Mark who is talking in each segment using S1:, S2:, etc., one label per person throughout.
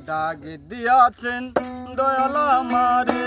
S1: ডাক দিয়াছেন দয়ালা মারে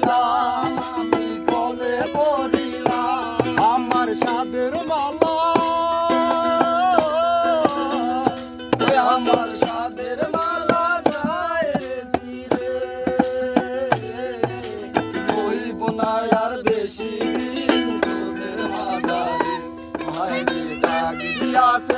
S1: পড়িলাম আমি কবে
S2: আমার সাদের মালা।
S1: আমার সাদের মালা কইব আর বেশি দিন তোদের আছে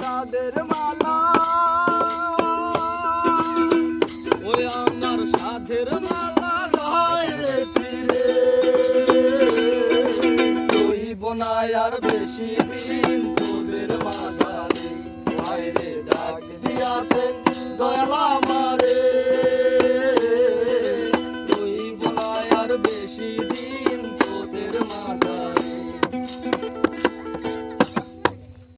S1: সাদের মালা। ওই আমার সাধের মালা রে ফিরে। রইব আর বেশি